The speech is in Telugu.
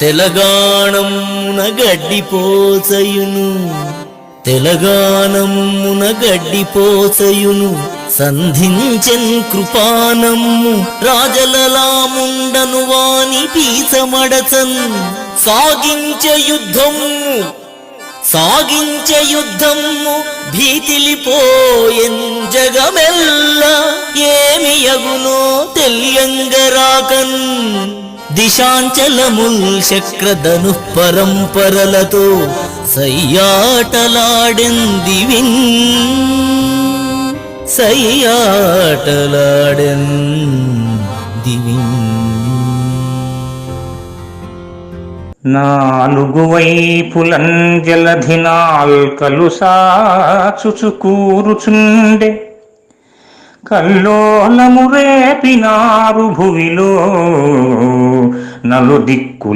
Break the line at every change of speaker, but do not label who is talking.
తెలంగాణమున గడ్డిపోసయును తెలంగాణమున గడ్డిపోసయును సంధించెన్ కృపానమ్ము. రాజలలాముండను వాని పీసమడచన్. సాగించే యుద్ధము సాగించే యుద్ధము భీతిలిపోయెన్ జగమెల్ల. ఏమి అగునో తెలియంగరాకన్ దిశాంచలముల్ చక్రధను పరంపరలతో సయ్యాటలాడెన్ దివిన్ సయ్యాటలాడెన్ దివిన్
నాలుగు వైపులన్ జలధినాల్కలు సాచుచు కూరుచుండె కల్లోలము రేపినారు భువిలో నలు దిక్కు